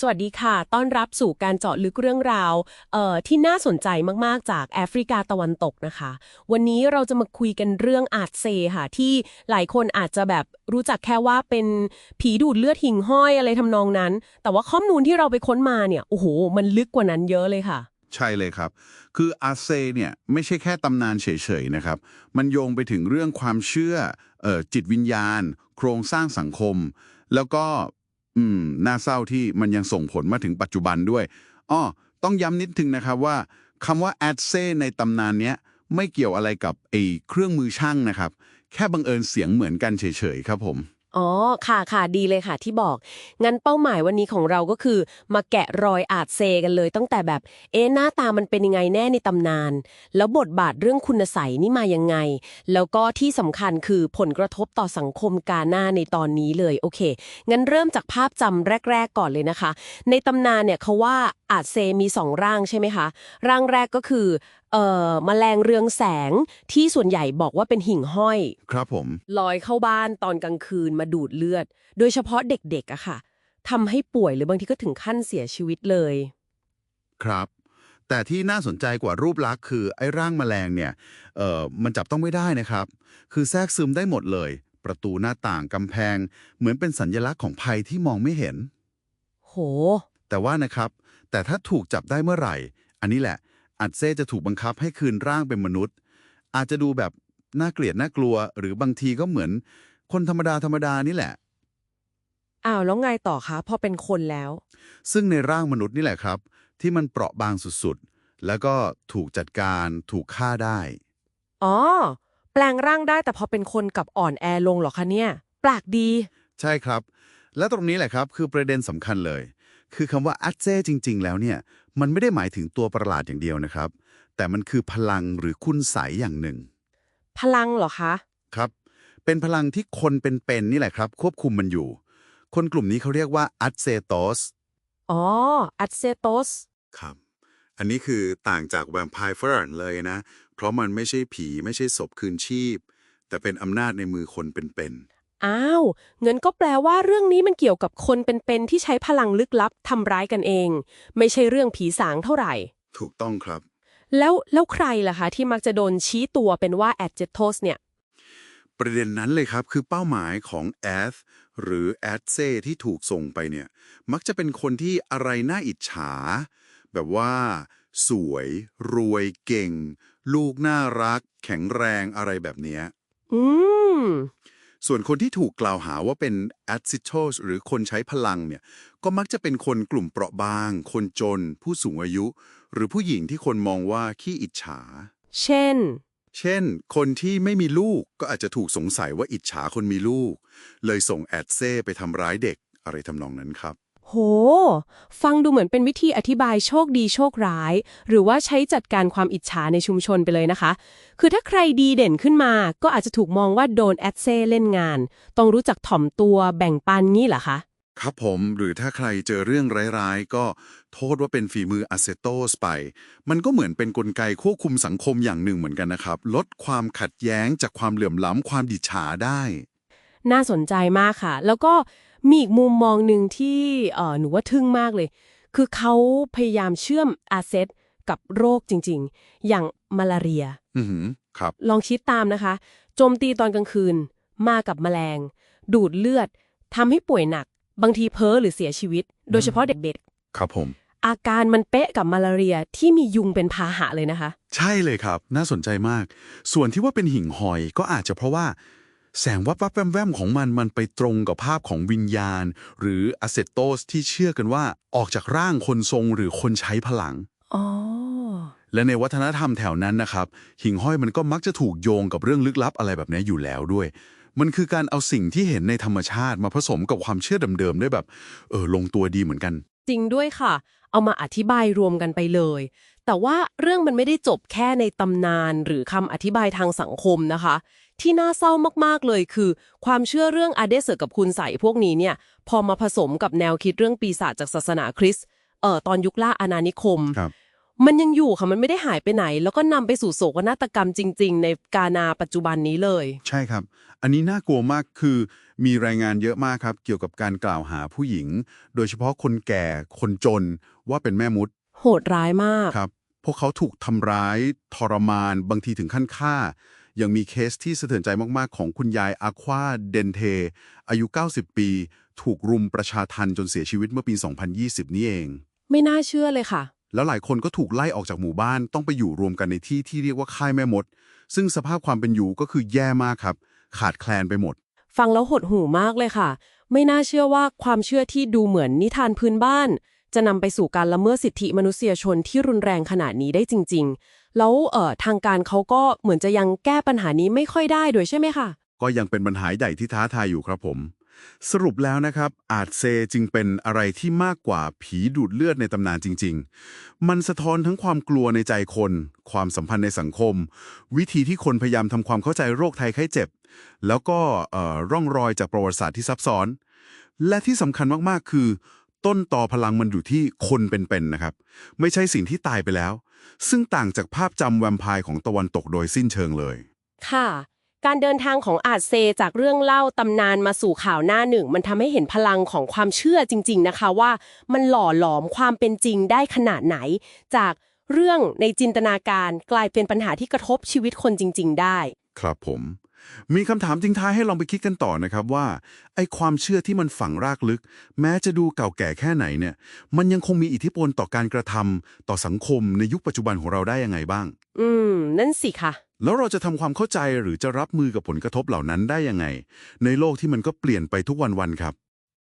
สวัสดีค่ะ ต้อนรับสู่การเจาะลึกเรื่องราวเอ่อที่น่าสนใจมากๆ จากแอฟริกาตะวันตกนะคะ วันนี้เราจะมาคุยกันเรื่องอาเซค่ะ ที่หลายคนอาจจะแบบรู้จักแค่ว่าเป็นผีดูดเลือดหิ่งห้อยอะไรทำนองนั้น แต่ว่าข้อมูลที่เราไปค้นมาเนี่ย โอ้โห มันลึกกว่านั้นเยอะเลยค่ะ ใช่เลยครับ คืออาเซเนี่ยไม่ใช่แค่ตำนานเฉยๆนะครับ มันโยงไปถึงเรื่องความเชื่อเอ่อจิตวิญญาณ โครงสร้างสังคม แล้วก็ อืม น่าเศร้าที่มันยังส่งผลมาถึงปัจจุบันด้วยอ้อต้องย้ำนิดถึงนะครับว่าคำว่าแอดเซในตำนานเนี้ยไม่เกี่ยวอะไรกับไอ้เครื่องมือช่างนะครับ แค่บังเอิญเสียงเหมือนกันเฉยๆครับผม อ๋อ ค่ะค่ะดีเลยค่ะที่บอก งั้นเป้าหมายวันนี้ของเราก็คือ มาแกะรอยอาจเซกันเลย ตั้งแต่แบบ เอ๊ะหน้าตามันเป็นยังไงแน่ในตำนาน แล้วบทบาทเรื่องคุณไสยนี่มายังไง แล้วก็ที่สำคัญคือผลกระทบต่อสังคมกาหน้าในตอนนี้เลยโอเค งั้นเริ่มจากภาพจำแรก ๆ ก่อนเลยนะคะ ในตำนานเนี่ยเขาว่าอาจเซมีสองร่างใช่ไหมคะ ร่างแรกก็คือเอ่อแมลงเรืองแสงที่ส่วนใหญ่บอกว่าเป็นหิ่งห้อย ครับผม ลอยเข้าบ้านตอนกลางคืนมาดูดเลือด โดยเฉพาะเด็กๆอะค่ะทำให้ป่วยหรือบางทีก็ถึงขั้นเสียชีวิตเลย ครับ แต่ที่น่าสนใจกว่ารูปลักษณ์คือไอ้ร่างแมลงเนี่ยเอ่อมันจับต้องไม่ได้นะครับ คือแทรกซึมได้หมดเลย ประตูหน้าต่างกำแพง เหมือนเป็นสัญลักษณ์ของภัยที่มองไม่เห็น โห แต่ว่านะครับ แต่ถ้าถูกจับได้เมื่อไหร่ อันนี้แหละ อัดเซ่จะถูกบังคับให้คืนร่างเป็นมนุษย์ อาจจะดูแบบน่าเกลียดน่ากลัว หรือบางทีก็เหมือน คนธรรมดาธรรมดานี่แหละ อ้าวแล้วไงต่อคะพอเป็นคนแล้ว ซึ่งในร่างมนุษย์นี่แหละครับ ที่มันเปราะบางสุดๆ แล้วก็ถูกจัดการถูกฆ่าได้ อ๋อ แปลงร่างได้แต่พอเป็นคนกับอ่อนแอลงเหรอคะเนี่ยแปลกดี ใช่ครับ และตรงนี้แหละครับคือประเด็นสำคัญเลย คือคำว่าอัจเซ่จริง ๆ แล้วเนี่ย มันไม่ได้หมายถึงตัวประหลาดอย่างเดียวนะครับ แต่มันคือพลังหรือคุณใสยอย่างหนึ่ง พลังเหรอคะ ครับ เป็นพลังที่คนเป็นๆนี่แหละครับ ควบคุมมันอยู่ คนกลุ่มนี้เขาเรียกว่าอัจเซโตสอ๋อ อัตเซโตสครับ อันนี้คือต่างจากแวมไพร์ฝรั่งเลยนะ เพราะมันไม่ใช่ผีไม่ใช่ศพคืนชีพ แต่เป็นอำนาจในมือคนเป็นๆ อ้าวเงินก็แปลว่าเรื่องนี้มันเกี่ยวกับคนเป็นๆที่ใช้พลังลึกลับทำร้ายกันเอง ไม่ใช่เรื่องผีสางเท่าไหร่ ถูกต้องครับ แล้วแล้วใครล่ะคะ ที่มักจะโดนชี้ตัวเป็นว่าแอดเจโทสเนี่ย ประเด็นนั้นเลยครับคือเป้าหมายของแอธหรือแอดเซที่ถูกส่งไปเนี่ย มักจะเป็นคนที่อะไรน่าอิจฉา แบบว่า สวย รวยเก่ง ลูกน่ารัก แข็งแรงอะไรแบบเนี้ยอืม ส่วนคนที่ถูกกล่าวหาว่าเป็นแอดซิโตสหรือคนใช้พลังเนี่ย ก็มักจะเป็นคนกลุ่มเปราะบาง คนจน ผู้สูงอายุ หรือผู้หญิงที่คนมองว่าขี้อิจฉา เช่น เช่น คนที่ไม่มีลูกก็อาจจะถูกสงสัยว่าอิจฉาคนมีลูก เลยส่งแอดเซ่ไปทำร้ายเด็กอะไรทำนองนั้นครับ โห ฟังดูเหมือนเป็นวิธีอธิบายโชคดีโชคร้าย หรือว่าใช้จัดการความอิจฉาในชุมชนไปเลยนะคะ คือถ้าใครดีเด่นขึ้นมา ก็อาจจะถูกมองว่าโดนแอดเซ่เล่นงาน ต้องรู้จักถ่อมตัวแบ่งปันงี้เหรอคะ ครับผมหรือถ้าใครเจอเรื่องร้ายๆ ก็โทษว่าเป็นฝีมืออะเซโตสไป มันก็เหมือนเป็นนกลไกควบคุมสังคมอย่างหนึ่งเหมือนกันนะครับ ลดความขัดแย้งจากความเหลื่อมล้ำความดิจฉาได้ น่าสนใจมากค่ะ แล้วก็ มีอีกมุมมองหนึ่งที่เอ่อหนูว่าทึ่งมากเลย คือเขาพยายามเชื่อมอาเซตกับโรคจริงๆ อย่างมาลาเรียอือหือครับ ลองคิดตามนะคะ โจมตีตอนกลางคืน มากับแมลง ดูดเลือดทำให้ป่วยหนัก บางทีเพ้อหรือเสียชีวิต โดยเฉพาะเด็กครับผมๆอาการมันเป๊ะกับมาลาเรียที่มียุงเป็นพาหะเลยนะคะ ใช่เลยครับ น่าสนใจมาก ส่วนที่ว่าเป็นหิ่งหอยก็อาจจะเพราะว่า แสงวับวับแวมแวมของมันมันไปตรงกับภาพของวิญญาณ หรืออะเซโตสที่เชื่อกันว่าออกจากร่างคนทรงหรือคนใช้พลัง อ๋อ และในวัฒนธรรมแถวนั้นนะครับ หิ่งห้อยมันก็มักจะถูกโยงกับเรื่องลึกลับอะไรแบบนี้อยู่แล้วด้วย มันคือการเอาสิ่งที่เห็นในธรรมชาติมาผสมกับความเชื่อเดิมๆได้แบบ เออลงตัวดีเหมือนกัน จริงด้วยค่ะ เอามาอธิบายรวมกันไปเลย แต่ว่าเรื่องมันไม่ได้จบแค่ในตำนานหรือคำอธิบายทางสังคมนะคะ ที่น่าเศร้ามากๆเลยคือ ความเชื่อเรื่องอาเดเซอร์กับคุณใสยพวกนี้เนี่ย พอมาผสมกับแนวคิดเรื่องปีศาจจากศาสนาคริสต์เอ่อตอนยุคล่าอาณานิคมครับมันยังอยู่ค่ะ มันไม่ได้หายไปไหน แล้วก็นำไปสู่โศกนาฏกรรมจริง ๆ ในกานาปัจจุบันนี้เลย ใช่ครับ อันนี้น่ากลัวมากคือ มีรายงานเยอะมากครับ เกี่ยวกับการกล่าวหาผู้หญิง โดยเฉพาะคนแก่คนจนว่าเป็นแม่มดโหดร้ายมาก ครับ พวกเขาถูกทำร้ายทรมาน บางทีถึงขั้นฆ่า ยังมีเคสที่สะเทือนใจมากๆ ของคุณยายอาควาเดนเท อายุ 90 ปี ถูกรุมประชาทันจนเสียชีวิตเมื่อปี 2020 นี้เอง ไม่น่าเชื่อเลยค่ะ แล้วหลายคนก็ถูกไล่ออกจากหมู่บ้านต้องไปอยู่รวมกันในที่ที่เรียกว่าค่ายแม่มด ซึ่งสภาพความเป็นอยู่ก็คือแย่มากครับ ขาดแคลนไปหมด ฟังแล้วหดหูมากเลยค่ะ ไม่น่าเชื่อว่าความเชื่อที่ดูเหมือนนิทานพื้นบ้าน จะนำไปสู่การละเมิดสิทธิมนุษยชนที่รุนแรงขนาดนี้ได้จริง ๆ แล้วเอ่อทางการเขาก็เหมือนจะยังแก้ปัญหานี้ไม่ค่อยได้ด้วยใช่ไหมคะก็ยังเป็นปัญหาใหญ่ที่ท้าทายอยู่ครับผม สรุปแล้วนะครับ อาจเซจึงเป็นอะไรที่มากกว่าผีดูดเลือดในตำนานจริง ๆ มันสะท้อนทั้งความกลัวในใจคน ความสัมพันธ์ในสังคม วิธีที่คนพยายามทำความเข้าใจโรคภัยไข้เจ็บ แล้วก็ร่องรอยจากประวัติศาสตร์ที่ซับซ้อน และที่สำคัญมากๆ คือ ต้นต่อพลังมันอยู่ที่คนเป็นๆนะครับ ไม่ใช่สิ่งที่ตายไปแล้ว ซึ่งต่างจากภาพจำแวมไพร์ของตะวันตกโดยสิ้นเชิงเลย ค่ะ การเดินทางของอาจเซจากเรื่องเล่าตำนานมาสู่ข่าวหน้าหนึ่ง มันทำให้เห็นพลังของความเชื่อจริง ๆ นะคะว่ามันหล่อหลอมความเป็นจริงได้ขนาดไหน จากเรื่องในจินตนาการกลายเป็นปัญหาที่กระทบชีวิตคนจริง ๆ ได้ ครับผม มีคำถามทิ้งท้ายให้ลองไปคิดกันต่อนะครับว่าไอ้ความเชื่อที่มันฝังรากลึก แม้จะดูเก่าแก่แค่ไหนเนี่ย มันยังคงมีอิทธิพลต่อการกระทำต่อสังคมในยุคปัจจุบันของเราได้ยังไงบ้าง อืม นั่นสิค่ะ แล้วเราจะทำความเข้าใจหรือจะรับมือกับผลกระทบเหล่านั้นได้ยังไง ในโลกที่มันก็เปลี่ยนไปทุกวันๆครับ